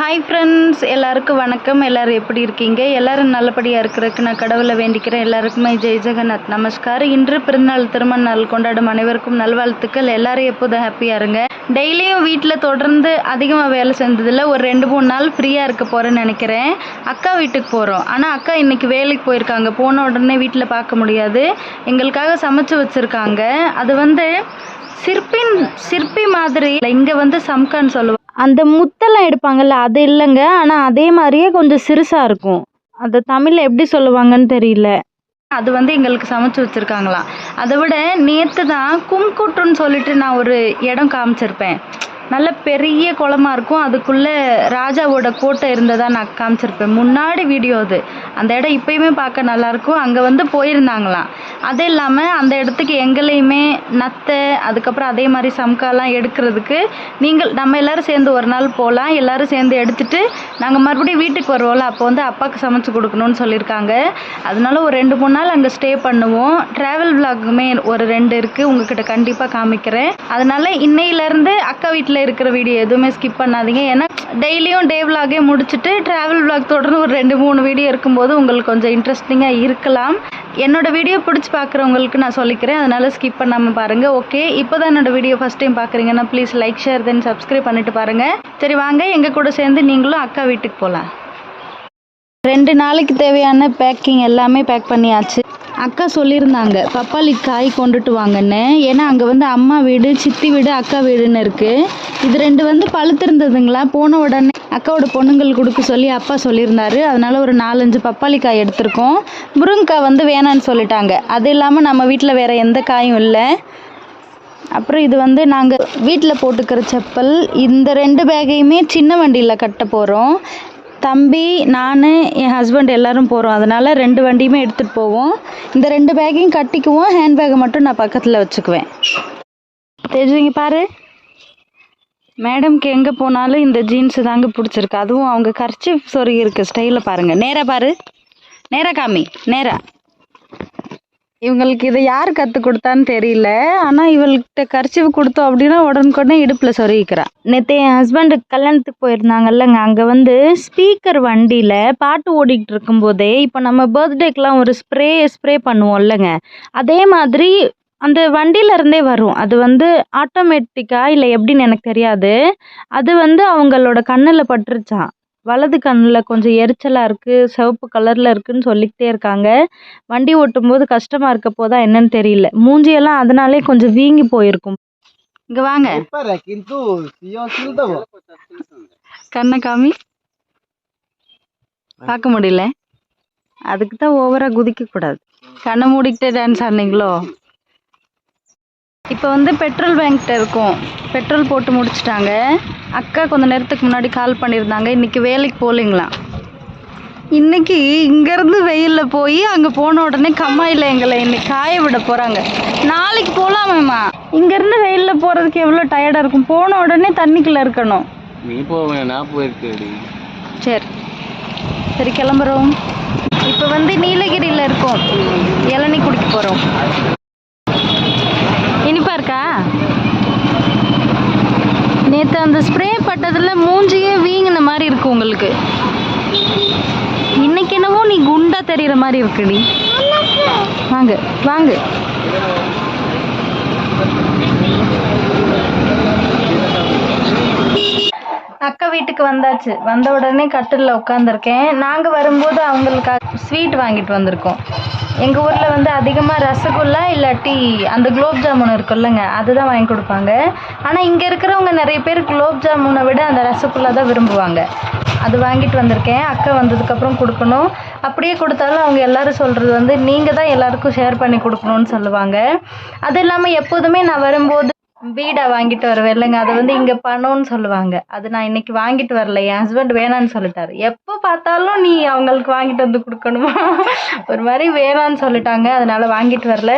Hi friends எல்லாருக்கும் வணக்கம். எல்லாரும் எப்படி இருக்கீங்க? எல்லோரும் நல்லபடியாக இருக்கிறதுக்கு நான் கடவுளை வேண்டிக்கிறேன். எல்லாருக்குமே ஜெய் ஜெகநாத். நமஸ்கார் இன்று பிறந்தநாள் திருமண நாள் கொண்டாடும் அனைவருக்கும் நல்வாழ்த்துக்கள். எல்லோரும் எப்போதும் ஹாப்பியாக இருங்க. டெய்லியும் வீட்டில் தொடர்ந்து அதிகமாக வேலை செஞ்சதில் ஒரு ரெண்டு மூணு நாள் ஃப்ரீயாக இருக்க போகிறேன்னு நினைக்கிறேன். அக்கா வீட்டுக்கு போகிறோம் ஆனால் அக்கா இன்றைக்கி வேலைக்கு போயிருக்காங்க. போன உடனே வீட்டில் பார்க்க முடியாது. எங்களுக்காக சமைச்சு வச்சுருக்காங்க. அது வந்து சிற்பின் சிற்பி மாதிரி. இங்கே வந்து சம்கான்னு சொல்லுவாங்க. அந்த முத்தெல்லாம் எடுப்பாங்கல்ல அது இல்லைங்க. ஆனால் அதே மாதிரியே கொஞ்சம் சிறுசாக இருக்கும். அது தமிழில் எப்படி சொல்லுவாங்கன்னு தெரியல. அது வந்து எங்களுக்கு சமைச்சு வச்சுருக்காங்களாம். அதை விட நேற்று தான் கும்குட்டுன்னு சொல்லிட்டு நான் ஒரு இடம் காமிச்சிருப்பேன். நல்ல பெரிய குளமா இருக்கும். அதுக்குள்ளே ராஜாவோட கோட்டை இருந்ததாக நான் காமிச்சிருப்பேன். முன்னாடி வீடியோ அது. அந்த இடம் இப்போயுமே பார்க்க நல்லாயிருக்கும் அங்கே வந்து போயிருந்தாங்களாம். அது இல்லாமல் அந்த இடத்துக்கு எங்களையுமே நத்தை அதுக்கப்புறம் அதே மாதிரி சம்காலாம் எடுக்கிறதுக்கு நீங்கள் நம்ம எல்லாரும் சேர்ந்து ஒரு நாள் போகலாம் எல்லோரும் சேர்ந்து எடுத்துகிட்டு நாங்கள் மறுபடியும் வீட்டுக்கு வருவோம்ல. அப்போ வந்து அப்பாவுக்கு சமைச்சு கொடுக்கணும்னு சொல்லியிருக்காங்க. அதனால ஒரு ரெண்டு மூணு நாள் அங்கே ஸ்டே பண்ணுவோம். ட்ராவல் விலாகுமே ஒரு ரெண்டு இருக்குது உங்ககிட்ட கண்டிப்பாக காமிக்கிறேன். அதனால இன்னையிலேருந்து அக்கா வீட்டில் இருக்கிற வீடியோ எதுவுமே ஸ்கிப் பண்ணாதீங்க. ஏன்னா டெய்லியும் டே விலாகே முடிச்சுட்டு ட்ராவல் விலாக் தொடர்ந்து ஒரு ரெண்டு மூணு வீடியோ இருக்கும்போது உங்களுக்கு கொஞ்சம் இன்ட்ரெஸ்டிங்காக இருக்கலாம். என்னோட வீடியோ பிடிச்சி பார்க்குறவங்களுக்கு நான் சொல்லிக்கிறேன். அதனால் ஸ்கிப் பண்ணாமல் பாருங்கள் ஓகே இப்போ தான் என்னோட வீடியோ ஃபஸ்ட் டைம் பார்க்குறீங்கன்னா please like share then subscribe பண்ணிட்டு பாருங்கள் சரி வாங்க. எங்கள் கூட சேர்ந்து நீங்களும் அக்கா வீட்டுக்கு போகலாம் ரெண்டு நாளைக்கு தேவையான பேக்கிங் எல்லாமே பேக் பண்ணியாச்சு. அக்கா சொல்லியிருந்தாங்க பப்பாளி காய் கொண்டுட்டு வாங்கன்னு ஏன்னா அங்கே வந்து அம்மா வீடு சித்தி வீடு அக்கா வீடுன்னு இருக்குது இது ரெண்டு வந்து பழுத்திருந்ததுங்களா? போன உடனே அக்காவோட பொண்ணுங்கள் கொடுக்க சொல்லி அப்பா சொல்லியிருந்தாரு. அதனால ஒரு நாலஞ்சு பப்பாளி காய் எடுத்திருக்கோம். முருங்கைக்காய் வந்து வேணான்னு சொல்லிட்டாங்க. அது இல்லாமல் நம்ம வீட்டில் வேறு எந்த காயும் இல்லை. அப்புறம் இது வந்து நாங்கள் வீட்டில் போட்டுக்கிற செப்பல் இந்த ரெண்டு பேகையுமே சின்ன வண்டியில் கட்ட போகிறோம் தம்பி நான் என் ஹஸ்பண்ட் எல்லோரும் போகிறோம் அதனால் ரெண்டு வண்டியுமே எடுத்துகிட்டு போவோம். இந்த ரெண்டு பேக்கையும் கட்டிக்குவோம். ஹேண்ட் பேக்கை மட்டும் நான் பக்கத்தில் வச்சுக்குவேன். தெரிஞ்சுங்க பாரு. மேடம்க்கு எங்கே போனாலும் இந்த ஜீன்ஸு தாங்க பிடிச்சிருக்கு. அதுவும் அவங்க கர்ச்சிஃப் சொருகி இருக்க ஸ்டைலில் பாருங்கள் நேராக பாரு. நேராக காமி. நேராக இவங்களுக்கு இதை யார் கற்றுக் கொடுத்தான்னு தெரியல. ஆனால் இவள்கிட்ட கர்ச்சிஃப் கொடுத்தோம் அப்படின்னா உடனுக்குடனே இடுப்பில் சொருகிக்கிறான் நேற்று என் ஹஸ்பண்டு கல்யாணத்துக்கு போயிருந்தாங்கல்லங்க. அங்கே வந்து ஸ்பீக்கர் வண்டியில் பாட்டு ஓடிக்கிட்டு இருக்கும்போதே இப்போ நம்ம பர்த்டேக்கெலாம் ஒரு ஸ்ப்ரே ஸ்ப்ரே பண்ணுவோம் இல்லைங்க அதே மாதிரி அந்த வண்டியில இருந்தே வரும். அது வந்து ஆட்டோமேட்டிக்கா இல்லை எப்படின்னு எனக்கு தெரியாது. அது வந்து அவங்களோட கண்ணில் பட்டுருச்சான் வலது கண்ணில் கொஞ்சம் எரிச்சலாக இருக்குது சிவப்பு கலரில் இருக்குதுன்னு சொல்லிக்கிட்டே இருக்காங்க. வண்டி ஓட்டும்போது கஷ்டமாக இருக்க போதா என்னன்னு தெரியல. மூஞ்சியெல்லாம் அதனாலே கொஞ்சம் வீங்கி போயிருக்கும். இங்கே வாங்க. கண்ணகாமி. பார்க்க முடியல. அதுக்கு தான் ஓவராக குதிக்கக்கூடாது. கண்ணை மூடிக்கிட்டே டான்ஸ் ஆனீங்களோ இப்போ வந்து பெட்ரோல் பேங்க்கிட்ட இருக்கோம். பெட்ரோல் போட்டு முடிச்சிட்டாங்க. அக்கா கொஞ்ச நேரத்துக்கு முன்னாடி கால் பண்ணியிருந்தாங்க. இன்னைக்கு வேலைக்கு போகலைங்களாம் இன்னைக்கு இங்கேருந்து வெயிலில் போய் அங்கே போன உடனே கம்மாயில் எங்களை. இன்னைக்கு காய விட போகிறாங்க நாளைக்கு போகலாமேம்மா இங்கேருந்து வெயிலில் போகிறதுக்கு எவ்வளோ டயர்டாக இருக்கும். போன உடனே தண்ணிக்குள்ளே இருக்கணும். நீ சரி. சரி கிளம்புறோம். இப்போ வந்து நீலகிரியில் இருக்கோம். இளநீ குடிக்க போகிறோம் இனிப்பா இருக்கா நேற்று அந்த ஸ்ப்ரே பட்டதில் மூஞ்சியே வீங்கின மாதிரி இருக்கு உங்களுக்கு. இன்னைக்கு என்னவோ நீ குண்டா தெரியுற மாதிரி இருக்குடி வாங்க வாங்க. அக்கா வீட்டுக்கு வந்தாச்சு. வந்த உடனே கட்டிலில் உட்காந்துருக்கேன் நாங்கள் வரும்போது அவங்களுக்கு ஸ்வீட் வாங்கிட்டு வந்திருக்கோம். எங்கள் ஊரில் வந்து அதிகமாக ரசகுல்லா இல்லாட்டி அந்த குலோப் ஜாமுன் இருக்குல்லங்க அதுதான் வாங்கி கொடுப்பாங்க. ஆனால் இங்கே இருக்கிறவங்க நிறைய பேர் குலோப் ஜாமுனை விட அந்த ரசகுல்லா தான் விரும்புவாங்க. அது வாங்கிட்டு வந்திருக்கேன். அக்கா வந்ததுக்கப்புறம் கொடுக்கணும். அப்படியே கொடுத்தாலும் அவங்க எல்லாரும் சொல்கிறது வந்து நீங்கள் தான் எல்லாருக்கும் ஷேர் பண்ணி கொடுக்கணும்னு சொல்லுவாங்க. அது இல்லாமல் எப்போதுமே நான் வரும்போது பீடா வாங்கிட்டு வருவேன். இல்லைங்க அதை வந்து இங்கே பணம்னு சொல்லுவாங்க. அது நான் இன்னைக்கு வாங்கிட்டு வரல. என் ஹஸ்பண்ட் வேணான்னு சொல்லிட்டாரு. எப்போ பார்த்தாலும் நீ அவங்களுக்கு வாங்கிட்டு வந்து கொடுக்கணுமா? ஒரு மாதிரி வேணான்னு சொல்லிட்டாங்க. அதனால வாங்கிட்டு வரல.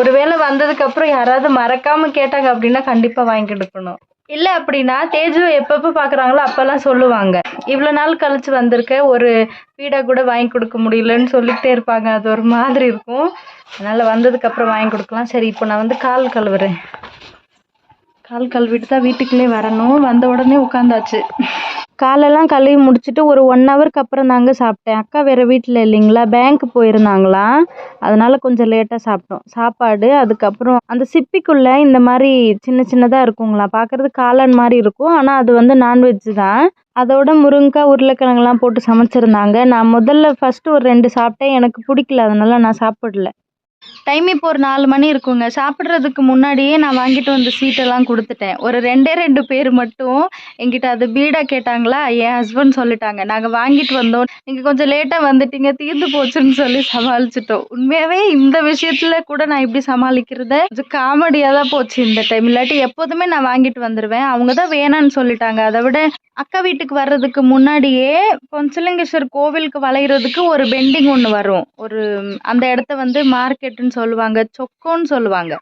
ஒருவேளை வந்ததுக்கப்புறம் யாராவது மறக்காம கேட்டாங்க அப்படின்னா கண்டிப்பாக வாங்கி கொடுக்கணும் இல்லை அப்படின்னா தேஜுவை எப்பப்போ பார்க்குறாங்களோ அப்போல்லாம் சொல்லுவாங்க. இவ்வளோ நாள் கழிச்சு வந்திருக்க ஒரு பீடா கூட வாங்கி கொடுக்க முடியலன்னு சொல்லிக்கிட்டே இருப்பாங்க. அது ஒரு மாதிரி இருக்கும். அதனால் வந்ததுக்கப்புறம் வாங்கி கொடுக்கலாம். சரி இப்போ நான் வந்து கால் கழுவுறேன். கால் கழுவிட்டு தான் வீட்டுக்குள்ளே வரணும். வந்த உடனே உட்காந்தாச்சு. காலெல்லாம் கழுவி முடிச்சுட்டு ஒரு ஒன் ஹவருக்கு அப்புறம் தாங்க சாப்பிட்டேன். அக்கா வேறு வீட்டில் இல்லைங்களா? பேங்க் போயிருந்தாங்களா? அதனால் கொஞ்சம் லேட்டாக சாப்பிட்டோம். சாப்பாடு அதுக்கப்புறம் அந்த சிப்பிக்குள்ளே இந்த மாதிரி சின்ன சின்னதாக இருக்குங்களா? பார்க்குறது காளான் மாதிரி இருக்கும். ஆனால் அது வந்து நான்வெஜ் தான். அதோட முருங்கைக்காய் உருளைக்கிழங்குலாம் போட்டு சமைச்சிருந்தாங்க. நான் முதல்ல ஃபஸ்ட்டு ஒரு ரெண்டு சாப்பிட்டேன். எனக்கு பிடிக்கல. அதனால் நான் சாப்பிடல. டைம் இப்போ ஒரு நாலு மணி இருக்குங்க. சாப்பிட்றதுக்கு முன்னாடியே நான் வாங்கிட்டு வந்த சீட்டெல்லாம் கொடுத்துட்டேன். ஒரு ரெண்டே ரெண்டு பேர் மட்டும் என்கிட்ட அது பீடா கேட்டாங்களா? என் ஹஸ்பண்ட் சொல்லிட்டாங்க. நாங்கள் வாங்கிட்டு வந்தோம். நீங்கள் கொஞ்சம் லேட்டாக வந்துட்டீங்க. தீர்ந்து போச்சுன்னு சொல்லி சமாளிச்சிட்டோம். உண்மையாகவே இந்த விஷயத்தில் கூட நான் இப்படி சமாளிக்கிறத கொஞ்சம் காமெடியாக தான் போச்சு இந்த டைம் இல்லாட்டி எப்போதுமே நான் வாங்கிட்டு வந்துடுவேன் அவங்க தான் வேணான்னு சொல்லிட்டாங்க. அதை விட அக்கா வீட்டுக்கு வர்றதுக்கு முன்னாடியே பொன்சலிங்கேஸ்வர் கோவிலுக்கு வளைகிறதுக்கு ஒரு பெண்டிங் ஒன்று வரும். ஒரு அந்த இடத்த வந்து மார்க்கெட் மார்க்கெட்டுன்னு சொல்லுவாங்க சொக்கோன்னு சொல்லுவாங்க.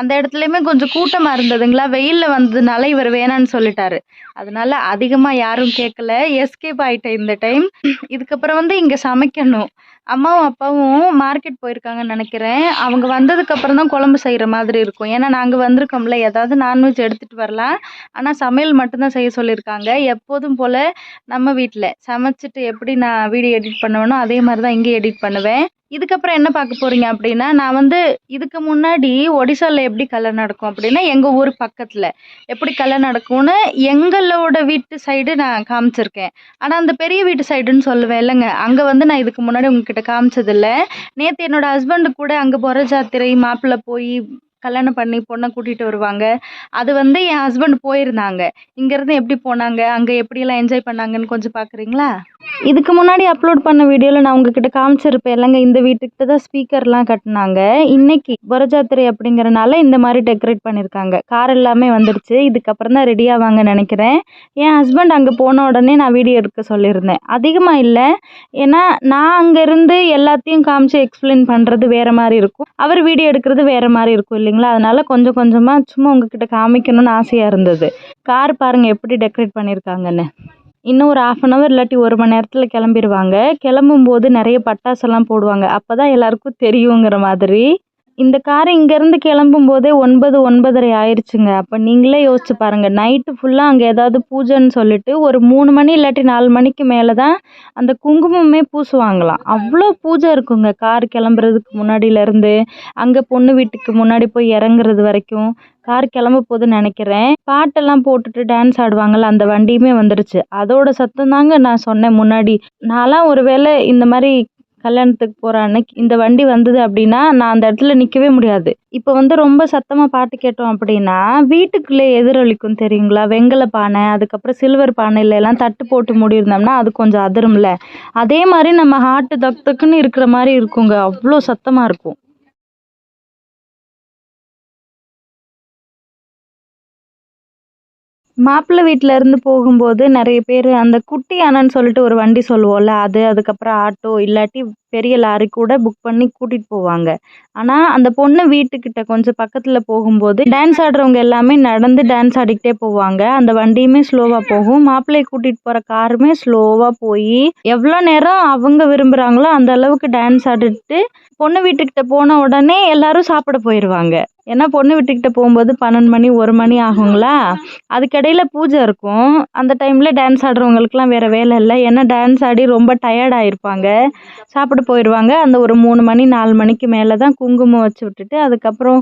அந்த இடத்துலையுமே கொஞ்சம் கூட்டமாக இருந்ததுங்களா? வெயிலில் வந்ததுனால இவர் வேணான்னு சொல்லிட்டாரு. அதனால அதிகமாக யாரும் கேட்கல எஸ்கேப் ஆயிட்டேன் இந்த டைம் இதுக்கப்புறம் வந்து இங்கே சமைக்கணும். அம்மாவும் அப்பாவும் மார்க்கெட் போயிருக்காங்கன்னு நினைக்கிறேன். அவங்க வந்ததுக்கு அப்புறம் தான் குழம்பு செய்கிற மாதிரி இருக்கும். ஏன்னா நாங்கள் வந்திருக்கோம்ல ஏதாவது நான்வெஜ் எடுத்துகிட்டு வரலாம். ஆனால் சமையல் மட்டும்தான் செய்ய சொல்லியிருக்காங்க. எப்போதும் போல் நம்ம வீட்டில் சமைச்சிட்டு எப்படி நான் வீடியோ எடிட் பண்ணுவேனோ அதே மாதிரி தான் இங்கே எடிட் பண்ணுவேன். இதுக்கப்புறம் என்ன பார்க்க போறீங்க அப்படின்னா நான் வந்து இதுக்கு முன்னாடி ஒடிசாவில் எப்படி கலை நடக்கும் அப்படின்னா எங்கள் ஊர் பக்கத்தில் எப்படி கல்யாணம் நடக்கும்னு எங்களோட வீட்டு சைடு நான் காமிச்சிருக்கேன். ஆனால் அந்த பெரிய வீட்டு சைடுன்னு சொல்லுவேன் இல்லைங்க. அங்கே வந்து நான் இதுக்கு முன்னாடி உங்ககிட்ட காமிச்சதில்ல. நேற்று என்னோட ஹஸ்பண்டு கூட அங்கே பொற ஜாத்திரை மாப்பிள்ளை போய் கல்யாணம் பண்ணி பொண்ணை கூட்டிகிட்டு வருவாங்க. அது வந்து என் ஹஸ்பண்ட் போயிருந்தாங்க. இங்கேருந்து எப்படி போனாங்க? அங்கே எப்படியெல்லாம் என்ஜாய் பண்ணாங்கன்னு கொஞ்சம் பார்க்குறீங்களா? இதுக்கு முன்னாடி அப்லோட் பண்ண வீடியோவில் நான் உங்ககிட்ட காமிச்சிருப்பேன். இல்லைங்க இந்த வீட்டுக்கிட்ட தான் ஸ்பீக்கர்லாம் கட்டினாங்க. இன்னைக்கு புரஜாத்திரை அப்படிங்கிறனால இந்த மாதிரி டெக்கரேட் பண்ணியிருக்காங்க கார் எல்லாமே வந்துடுச்சு. இதுக்கப்புறம் தான் ரெடியாவாங்க நினைக்கிறேன். என் ஹஸ்பண்ட் அங்கே போன உடனே நான் வீடியோ எடுக்க சொல்லியிருந்தேன். அதிகமாக இல்லை. ஏன்னா நான் அங்கேருந்து எல்லாத்தையும் காமிச்சு எக்ஸ்பிளைன் பண்ணுறது வேறு மாதிரி இருக்கும். அவர் வீடியோ எடுக்கிறது வேறு மாதிரி இருக்கும் இல்லைங்களா? அதனால் கொஞ்சம் கொஞ்சமாக சும்மா உங்ககிட்ட காமிக்கணும்னு ஆசையாக இருந்தது. கார் பாருங்கள் எப்படி டெக்கரேட் பண்ணியிருக்காங்கன்னு இன்னும் ஒரு ஆஃப் அன் அவர் இல்லாட்டி ஒரு மணி நேரத்தில் கிளம்பிடுவாங்க கிளம்பும்போது நிறைய பட்டாசெல்லாம் போடுவாங்க. அப்போ தான் எல்லாருக்கும் தெரியுங்கிற மாதிரி. இந்த கார் இங்கேருந்து கிளம்பும் போதே ஒன்பது ஒன்பதரை ஆயிடுச்சுங்க அப்போ நீங்களே யோசிச்சு பாருங்கள் நைட்டு ஃபுல்லாக அங்கே ஏதாவது பூஜைன்னு சொல்லிட்டு ஒரு மூணு மணி இல்லாட்டி நாலு மணிக்கு மேலே தான் அந்த குங்குமமே பூசுவாங்களாம். அவ்வளோ பூஜை இருக்குங்க கார் கிளம்புறதுக்கு முன்னாடியிலேருந்து. அங்கே பொண்ணு வீட்டுக்கு முன்னாடி போய் இறங்குறது வரைக்கும் கார் கிளம்ப போகுதுன்னு நினைக்கிறேன். பாட்டெல்லாம் போட்டுட்டு டான்ஸ் ஆடுவாங்கள்ல அந்த வண்டியுமே வந்துடுச்சு அதோட சத்தம் தாங்க நான் சொன்னேன் முன்னாடி. நான்லாம் ஒரு வேளை இந்த மாதிரி கல்யாணத்துக்கு போகிற அன்னைக்கு இந்த வண்டி வந்தது அப்படின்னா நான் அந்த இடத்துல நிற்கவே முடியாது. இப்போ வந்து ரொம்ப சத்தமாக பாட்டு கேட்டோம் அப்படின்னா வீட்டுக்குள்ளே எதிரொலிக்கும் தெரியுங்களா? வெங்கல பானை அதுக்கப்புறம் சில்வர் பானையில எல்லாம் தட்டு போட்டு மூடியிருந்தோம்னா அது கொஞ்சம் அதிரும்ல. அதே மாதிரி நம்ம ஹார்ட்டு தக்கு தக்குன்னு இருக்கிற மாதிரி இருக்குங்க. அவ்வளோ சத்தமாக இருக்கும். மாப்பிள்ளை வீட்டில் இருந்து போகும்போது நிறைய பேர் அந்த குட்டி யானைன்னு சொல்லிட்டு ஒரு வண்டி சொல்லுவோம்ல அது அதுக்கப்புறம் ஆட்டோ இல்லாட்டி பெரிய லாரி கூட புக் பண்ணி கூட்டிகிட்டு போவாங்க. ஆனால் அந்த பொண்ணு வீட்டுக்கிட்ட கொஞ்சம் பக்கத்தில் போகும்போது டான்ஸ் ஆடுறவங்க எல்லாமே நடந்து டான்ஸ் ஆடிக்கிட்டே போவாங்க. அந்த வண்டியுமே ஸ்லோவாக போகும். மாப்பிள்ளையை கூட்டிகிட்டு போகிற காருமே ஸ்லோவாக போய் எவ்வளோ நேரம் அவங்க விரும்புகிறாங்களோ அந்த அளவுக்கு டான்ஸ் ஆடிட்டு பொண்ணு வீட்டுக்கிட்ட போன உடனே எல்லாரும் சாப்பிட போயிடுவாங்க ஏன்னா பொண்ணு வீட்டுக்கிட்ட போகும்போது பன்னெண்டு மணி ஒரு மணி ஆகுங்களா அதுக்கிடையில பூஜை இருக்கும். அந்த டைமில் டான்ஸ் ஆடுறவங்களுக்குலாம் வேறு வேலை இல்லை. ஏன்னா டான்ஸ் ஆடி ரொம்ப டயர்ட் ஆயிருப்பாங்க. சாப்பிட போயிடுவாங்க அந்த ஒரு மூணு மணி நாலு மணிக்கு மேலே தான் குங்குமம் வச்சு விட்டுட்டு அதுக்கப்புறம்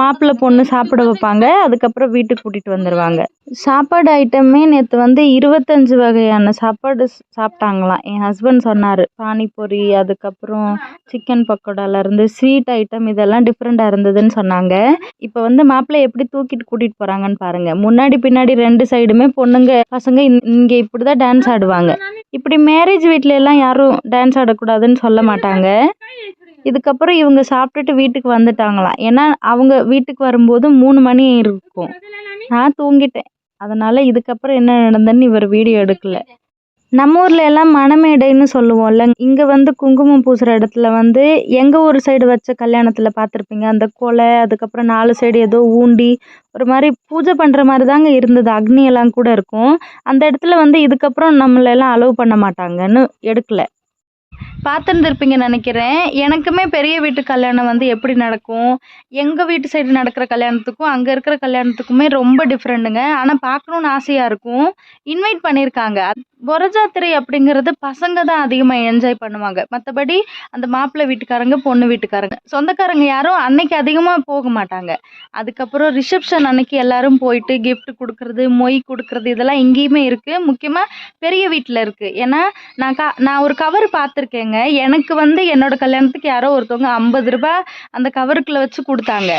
மாப்பிள்ளை பொண்ணு சாப்பிட வைப்பாங்க. அதுக்கப்புறம் வீட்டுக்கு கூட்டிகிட்டு வந்துடுவாங்க சாப்பாடு ஐட்டமே நேற்று வந்து இருபத்தஞ்சு வகையான சாப்பாடு சாப்பிட்டாங்களாம். என் ஹஸ்பண்ட் சொன்னார் பானிபூரி அதுக்கப்புறம் சிக்கன் பக்கோடாலேருந்து ஸ்வீட் ஐட்டம் இதெல்லாம் டிஃப்ரெண்ட்டாக இருந்ததுன்னு சொன்னாங்க. இப்போ வந்து மாப்பிள்ளை எப்படி தூக்கிட்டு கூட்டிகிட்டு போகிறாங்கன்னு பாருங்கள் முன்னாடி பின்னாடி ரெண்டு சைடுமே பொண்ணுங்க பசங்க இங்கே இப்படி தான் டான்ஸ் ஆடுவாங்க. இப்படி மேரேஜ் வீட்டில எல்லாம் யாரும் டான்ஸ் ஆடக்கூடாதுன்னு சொல்ல மாட்டாங்க. இதுக்கப்புறம் இவங்க சாப்பிட்டுட்டு வீட்டுக்கு வந்துட்டாங்களாம். ஏன்னா அவங்க வீட்டுக்கு வரும்போது மூணு மணி இருக்கும். நான் தூங்கிட்டேன். அதனால் இதுக்கப்புறம் என்ன நடந்ததுன்னு இவர் வீடியோ எடுக்கலை. நம்ம ஊரில் எல்லாம் மணமேடைன்னு சொல்லுவோம்ல. இங்கே வந்து குங்குமம் பூசுகிற இடத்துல வந்து எங்கள் ஊர் சைடு வச்ச கல்யாணத்தில் பார்த்துருப்பீங்க? அந்த கொலை அதுக்கப்புறம் நாலு சைடு ஏதோ ஊண்டி ஒரு மாதிரி பூஜை பண்ணுற மாதிரி தாங்க இருந்தது அக்னியெல்லாம் கூட இருக்கும். அந்த இடத்துல வந்து இதுக்கப்புறம் நம்மளெல்லாம் அலோவ் பண்ண மாட்டாங்கன்னு எடுக்கலை. பார்த்துருந்துருப்பீங்கன்னு நினைக்கிறேன். எனக்குமே பெரிய வீட்டு கல்யாணம் வந்து எப்படி நடக்கும்? எங்கள் வீட்டு சைடு நடக்கிற கல்யாணத்துக்கும் அங்கே இருக்கிற கல்யாணத்துக்குமே ரொம்ப டிஃப்ரெண்ட்டுங்க ஆனால் பார்க்கணுன்னு ஆசையாக இருக்கும். இன்வைட் பண்ணியிருக்காங்க. பொரஜாத்திரை அப்படிங்கிறது பசங்க தான் அதிகமாக என்ஜாய் பண்ணுவாங்க. மற்றபடி அந்த மாப்பிள்ளை வீட்டுக்காரங்க பொண்ணு வீட்டுக்காரங்க சொந்தக்காரங்க யாரும் அன்னைக்கு அதிகமாக போக மாட்டாங்க. அதுக்கப்புறம் ரிசப்ஷன் அன்னைக்கு எல்லாரும் போயிட்டு கிஃப்ட் கொடுக்கறது மொய் கொடுக்கறது இதெல்லாம் இங்கேயுமே இருக்குது முக்கியமாக பெரிய வீட்டில் இருக்குது ஏன்னா நான் க நான் ஒரு கவர் பார்த்துருக்கேங்க. எனக்கு வந்து என்னோட கல்யாணத்துக்கு யாரோ ஒருத்தவங்க ஐம்பது ரூபாய் அந்த கவருக்குள்ளே வச்சு கொடுத்தாங்க.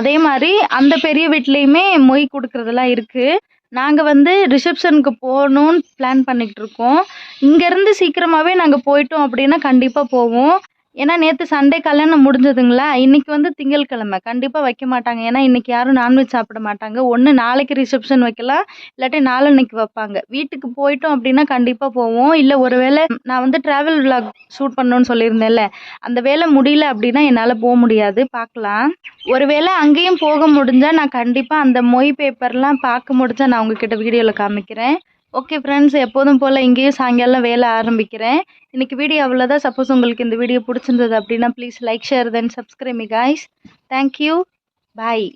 அதே மாதிரி அந்த பெரிய வீட்லேயுமே மொய் கொடுக்கறதெல்லாம் இருக்குது நாங்கள் வந்து ரிசப்ஷனுக்கு போகணுன்னு பிளான் பண்ணிகிட்ருக்கோம் இங்கேருந்து சீக்கிரமாகவே நாங்கள் போய்ட்டோம் அப்படின்னா கண்டிப்பாக போவோம். ஏன்னா நேற்று சண்டே கல்யாணம் முடிஞ்சதுங்களா? இன்னைக்கு வந்து திங்கட்கிழமை. கண்டிப்பாக வைக்க மாட்டாங்க. ஏன்னா இன்னைக்கு யாரும் நான்வெஜ் சாப்பிட மாட்டாங்க. ஒன்று நாளைக்கு ரிசப்ஷன் வைக்கலாம். இல்லாட்டி நாளன்னைக்கு வைப்பாங்க. வீட்டுக்கு போயிட்டோம் அப்படின்னா கண்டிப்பாக போவோம். இல்லை ஒருவேளை நான் வந்து ட்ராவல் விலாக் ஷூட் பண்ணணும்னு சொல்லியிருந்தேன்ல. அந்த வேலை முடியல அப்படின்னா என்னால் போக முடியாது. பார்க்கலாம். ஒருவேளை அங்கேயும் போக முடிஞ்சால் நான் கண்டிப்பாக அந்த மொய் பேப்பர்லாம் பார்க்க முடிஞ்சால் நான் உங்ககிட்ட வீடியோவில் காமிக்கிறேன். ஓகே ஃப்ரெண்ட்ஸ் எப்போதும் போல் இங்கேயும் சாயங்காலம் வேலை ஆரம்பிக்கிறேன். இன்றைக்கி வீடியோ அவ்வளோதான் சப்போஸ் உங்களுக்கு இந்த வீடியோ பிடிச்சிருந்தது அப்படின்னா ப்ளீஸ் லைக் ஷேர் தென் சப்ஸ்கிரைபி காய்ஸ் தேங்க்யூ பாய்